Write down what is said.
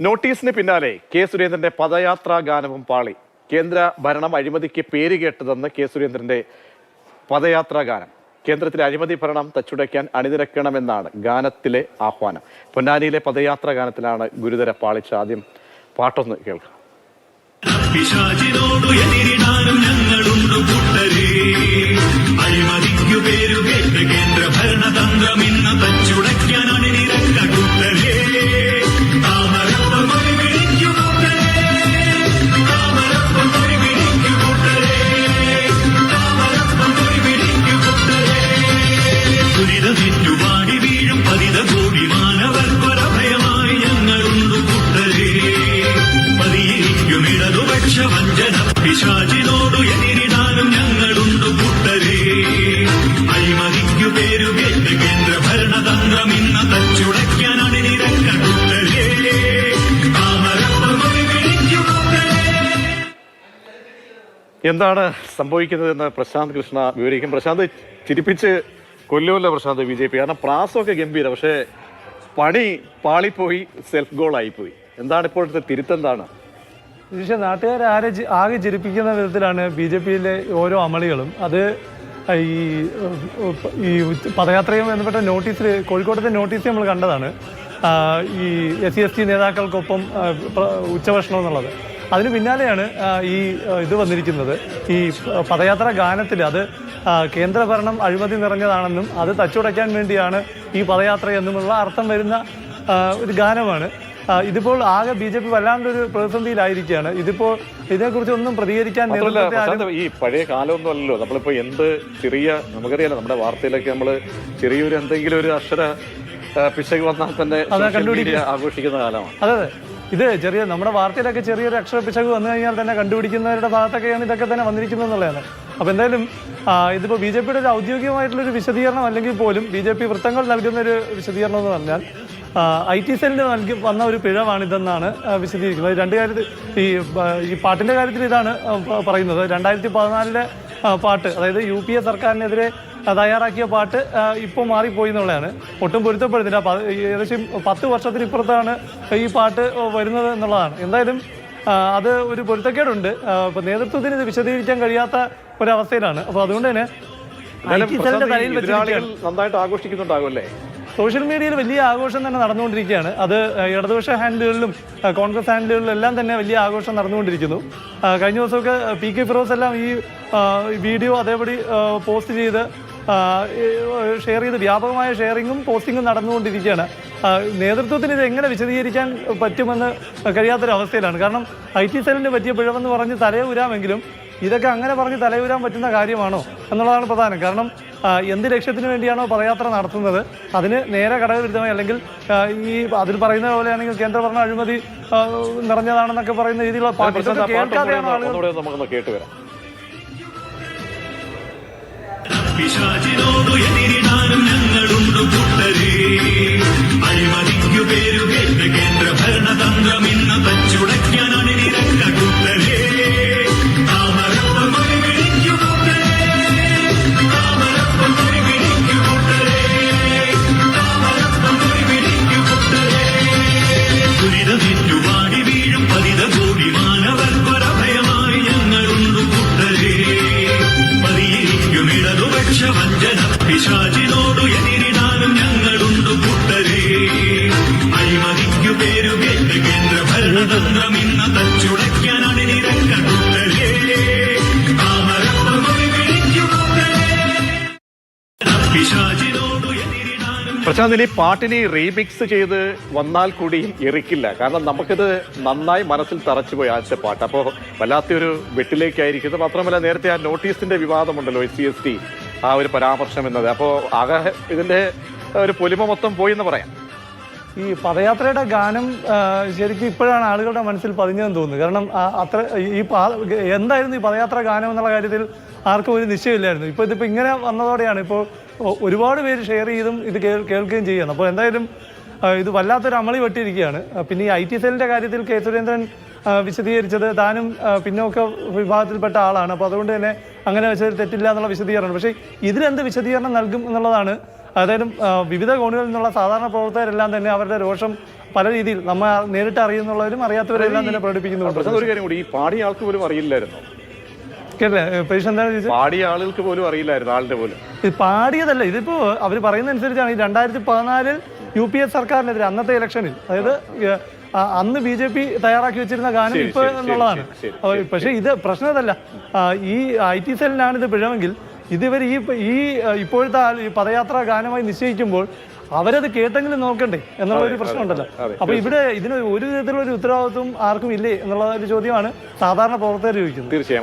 നോട്ടീസിന് പിന്നാലെ കെ സുരേന്ദ്രന്റെ പദയാത്രാ ഗാനവും പാളി. കേന്ദ്ര ഭരണം അഴിമതിക്ക് പേര് കേട്ടതെന്ന് കെ സുരേന്ദ്രന്റെ പദയാത്രാ ഗാനം. കേന്ദ്രത്തിലെ അഴിമതി ഭരണം തച്ചുടയ്ക്കാൻ അണിനിരക്കണമെന്നാണ് ഗാനത്തിലെ ആഹ്വാനം. പൊന്നാനിയിലെ പദയാത്രാ ഗാനത്തിലാണ് ഗുരുതര പാളിച്ച ആദ്യം പാട്ടൊന്ന് കേൾക്കാം. പതിത സംഭവിക്കുന്നത് എന്ന് എന്താണ് പ്രശാന്ത് കൃഷ്ണ വിവരിക്കും. പ്രശാന്ത് ചിരിപ്പിച്ച് കൊല്ലുമല്ലോ പ്രശാന്ത് ബി ജെ പി. കാരണം പ്രാസമൊക്കെ ഗംഭീര. പക്ഷേ പണി പാളിപ്പോയി സെൽഫ് ഗോൾ ആയിപ്പോയി. എന്താണ് ഇപ്പോഴത്തെ തിരുത്തെന്താണ് പക്ഷേ നാട്ടുകാരെ ആരെ ആകെ ചിരിപ്പിക്കുന്ന വിധത്തിലാണ് ബി ജെ പിയിലെ ഓരോ അമളികളും. അത് ഈ ഈ പദയാത്രയും ബന്ധപ്പെട്ട നോട്ടീസിൽ കോഴിക്കോട്ടത്തെ നോട്ടീസ് നമ്മൾ കണ്ടതാണ്. ഈ എസ് സി എസ് ടി നേതാക്കൾക്കൊപ്പം ഉച്ചഭക്ഷണം എന്നുള്ളത്. അതിന് പിന്നാലെയാണ് ഈ ഇത് വന്നിരിക്കുന്നത്. ഈ പദയാത്ര ഗാനത്തിൽ അത് കേന്ദ്രഭരണം അഴിമതി നിറഞ്ഞതാണെന്നും അത് തച്ചുടയ്ക്കാൻ വേണ്ടിയാണ് ഈ പദയാത്ര എന്നുമുള്ള അർത്ഥം വരുന്ന ഒരു ഗാനമാണ്. ഇതിപ്പോൾ ആകെ ബി ജെ പി വല്ലാണ്ടൊരു പ്രതിസന്ധിയിലായിരിക്കുകയാണ്. ഇതിപ്പോൾ ഇതിനെക്കുറിച്ച് ഒന്നും പ്രതികരിക്കാൻ ഈ പഴയ കാലമൊന്നും അല്ലല്ലോ നമ്മളിപ്പോ എന്ത് ചെറിയ നമുക്കറിയാലോ നമ്മുടെ വാർത്തയിലൊക്കെ നമ്മൾ ചെറിയൊരു എന്തെങ്കിലും ഒരു അക്ഷര പിശക് വന്നാൽ തന്നെ ആഘോഷിക്കുന്ന കാലമാണ്. അതെ അതെ. ഇത് ചെറിയ നമ്മുടെ വാർത്തയിലൊക്കെ ചെറിയൊരു അക്ഷര പിശക് വന്നു കഴിഞ്ഞാൽ തന്നെ കണ്ടുപിടിക്കുന്നവരുടെ ഭാഗത്തൊക്കെയാണ് ഇതൊക്കെ തന്നെ വന്നിരിക്കുന്നത് എന്നുള്ളതാണ് അപ്പോൾ എന്തായാലും ഇതിപ്പോ ബി ജെ പിയുടെ ഒരു ഔദ്യോഗികമായിട്ടുള്ളൊരു വിശദീകരണം അല്ലെങ്കിൽ പോലും ബി ജെ പി വൃത്തങ്ങൾ നൽകുന്ന ഒരു വിശദീകരണം എന്ന് പറഞ്ഞാൽ ഐ ടി സെല്ലിന് നൽകി വന്ന ഒരു പിഴവാണിതെന്നാണ് വിശദീകരിക്കുന്നത്. രണ്ട് കാര്യത്തിൽ ഈ ഈ പാട്ടിന്റെ കാര്യത്തിൽ ഇതാണ് പറയുന്നത്. രണ്ടായിരത്തി പതിനാലിലെ പാട്ട് അതായത് യു പി എ സർക്കാരിനെതിരെ തയ്യാറാക്കിയ പാട്ട് ഇപ്പോൾ മാറിപ്പോയി എന്നുള്ളതാണ്. ഒട്ടും പൊരുത്തപ്പെടുന്നില്ല. ഏകദേശം പത്ത് വർഷത്തിനിപ്പുറത്താണ് ഈ പാട്ട് വരുന്നത് എന്നുള്ളതാണ്. എന്തായാലും അത് ഒരു പൊരുത്തക്കേടുണ്ട്. അപ്പോൾ നേതൃത്വത്തിന് ഇത് വിശദീകരിക്കാൻ കഴിയാത്ത ഒരവസ്ഥയിലാണ്. അപ്പോൾ അതുകൊണ്ട് തന്നെ തലയിൽ നന്നായിട്ട് ആഘോഷിക്കുന്നുണ്ടാകുമല്ലേ സോഷ്യൽ മീഡിയയിൽ വലിയ ആഘോഷം തന്നെ നടന്നുകൊണ്ടിരിക്കുകയാണ്. അത് ഇടതുപക്ഷ ഹാൻഡിലുകളിലും കോൺഗ്രസ് ഹാൻഡിലുകളിലും എല്ലാം തന്നെ വലിയ ആഘോഷം നടന്നുകൊണ്ടിരിക്കുന്നു. കഴിഞ്ഞ ദിവസമൊക്കെ പി കെ ഫിറോസ് എല്ലാം ഈ വീഡിയോ അതേപടി പോസ്റ്റ് ചെയ്ത് ഷെയർ ചെയ്ത് വ്യാപകമായ ഷെയറിങ്ങും പോസ്റ്റിങ്ങും നടന്നുകൊണ്ടിരിക്കുകയാണ്. നേതൃത്വത്തിന് ഇത് എങ്ങനെ വിശദീകരിക്കാൻ പറ്റുമെന്ന് കഴിയാത്തൊരവസ്ഥയിലാണ്. കാരണം ഐ ടി സെല്ലിന് പറ്റിയ പിഴവെന്ന് പറഞ്ഞ് തലയൂരാമെങ്കിലും ഇതൊക്കെ അങ്ങനെ പറഞ്ഞ് തലയൂരാൻ പറ്റുന്ന കാര്യമാണോ എന്നുള്ളതാണ് പ്രധാനം. കാരണം എന്ത് ലക്ഷ്യത്തിന് വേണ്ടിയാണോ പദയാത്ര നടത്തുന്നത്? അതിന് നേരെ ഘടകവിരുദ്ധമായി അല്ലെങ്കിൽ ഈ അതിൽ പറയുന്ന പോലെയാണെങ്കിൽ കേന്ദ്ര ഭരണ അഴിമതി നിറഞ്ഞതാണെന്നൊക്കെ പറയുന്ന രീതിയിലുള്ള കേൾക്കാതെയാണ് ആളുകൾ കേട്ടുവരാം. പിശാചിനോടു എതിരിടാനും ഞങ്ങളുണ്ട് കൂട്ടരേ. പിശാചിനോടു എതിരിടാനും ഞങ്ങളുണ്ട് കൂട്ടരേ. അഴിമതിക്കു പേരു കേട്ട് കേന്ദ്ര ഭരണതന്ത്രം ഇന്ന് തച്ചുടയ്ക്കാൻ അണിനിരക്ക കൂട്ടരേ. പിശാചിനോടു എതിരിടാനും പ്രശാന്ത് ഇനി റീമിക്സ് ചെയ്ത് വന്നാൽ കൂടി എറിക്കില്ല. കാരണം നമുക്കിത് നന്നായി മനസ്സിൽ തറച്ചുപോയി ആദ്യത്തെ പാട്ട്. അപ്പോൾ വല്ലാത്തൊരു വെട്ടിലേക്കായിരിക്കുന്നത് മാത്രമല്ല നേരത്തെ ആ നോട്ടീസിന്റെ വിവാദമുണ്ടല്ലോ എസ് സി എസ് ടി. ആ ഒരു പരാമർശം എന്നത്. അപ്പോൾ ആകെ ഇതിന്റെ ഒരു പൊലിമ മൊത്തം പോയി എന്ന് പറയാം. ഈ പദയാത്രയുടെ ഗാനം ശരിക്കും ഇപ്പോഴാണ് ആളുകളുടെ മനസ്സിൽ പതിഞ്ഞതെന്ന് തോന്നുന്നു. കാരണം അത്ര ഈ എന്തായിരുന്നു ഈ പദയാത്ര ഗാനം എന്നുള്ള കാര്യത്തിൽ ആർക്കും ഒരു നിശ്ചയമില്ലായിരുന്നു. ഇപ്പോൾ ഇതിപ്പോൾ ഇങ്ങനെ വന്നതോടെയാണ് ഇപ്പോൾ ഒരുപാട് പേര് ഷെയർ ചെയ്തും ഇത് കേൾ- കേൾക്കുകയും ചെയ്യുന്നത്. അപ്പോൾ എന്തായാലും ഇത് വല്ലാത്തൊരു അമളി വെട്ടിയിരിക്കുകയാണ് പിന്നെ ഈ ഐ ടി സെല്ലിന്റെ കാര്യത്തിൽ കെ സുരേന്ദ്രൻ വിശദീകരിച്ചത് താനും പിന്നോക്ക വിഭാഗത്തിൽപ്പെട്ട ആളാണ്. അപ്പോൾ അതുകൊണ്ട് തന്നെ അങ്ങനെ വെച്ചാൽ തെറ്റില്ല എന്നുള്ള വിശദീകരണം. പക്ഷേ ഇതിലെന്ത് വിശദീകരണം നൽകും എന്നുള്ളതാണ് അതായത് വിവിധ കോണുകളിൽ നിന്നുള്ള സാധാരണ പ്രവർത്തകരെല്ലാം തന്നെ അവരുടെ രോഷം പല രീതിയിൽ നമ്മൾ നേരിട്ട് അറിയുന്നുള്ളവരും അറിയാത്തവരെല്ലാം തന്നെ പ്രകടിപ്പിക്കുന്നുണ്ട്. ഒരു കാര്യം കൂടി ഈ പാടിയ ആൾക്ക് പോലും അറിയില്ലായിരുന്നു? പാടിയ ആളുകൾക്ക് പോലും അറിയില്ലായിരുന്നു ആളുടെ പോലും. പാടിയതല്ല ഇതിപ്പോ അവർ പറയുന്ന അനുസരിച്ചാണ് ഈ രണ്ടായിരത്തി പതിനാലിൽ യു പി എ സർക്കാരിനെതിരെ അന്നത്തെ ഇലക്ഷനിൽ അതായത് അന്ന് ബി ജെ പി തയ്യാറാക്കി വെച്ചിരുന്ന ഗാനം ഇപ്പൊ എന്നുള്ളതാണ്. പക്ഷേ ഇത് പ്രശ്നം ഇതല്ല. ഈ ഐ ടി സെല്ലിനാണ് ഇത് പിഴമെങ്കിൽ ഇതിവർ ഈ ഈ ഇപ്പോഴത്തെ പദയാത്ര ഈ പദയാത്ര ഗാനമായി നിശ്ചയിക്കുമ്പോൾ അവരത് കേട്ടെങ്കിലും നോക്കണ്ടേ എന്നുള്ള ഒരു പ്രശ്നമുണ്ടല്ലോ അപ്പൊ ഇവിടെ ഇതിന് ഒരു വിധത്തിലുള്ള ഒരു ഉത്തരവാദിത്വം ആർക്കും ഇല്ലേ എന്നുള്ള ഒരു ചോദ്യമാണ് സാധാരണ പ്രവർത്തകർ ചോദിക്കുന്നത്. തീർച്ചയായും.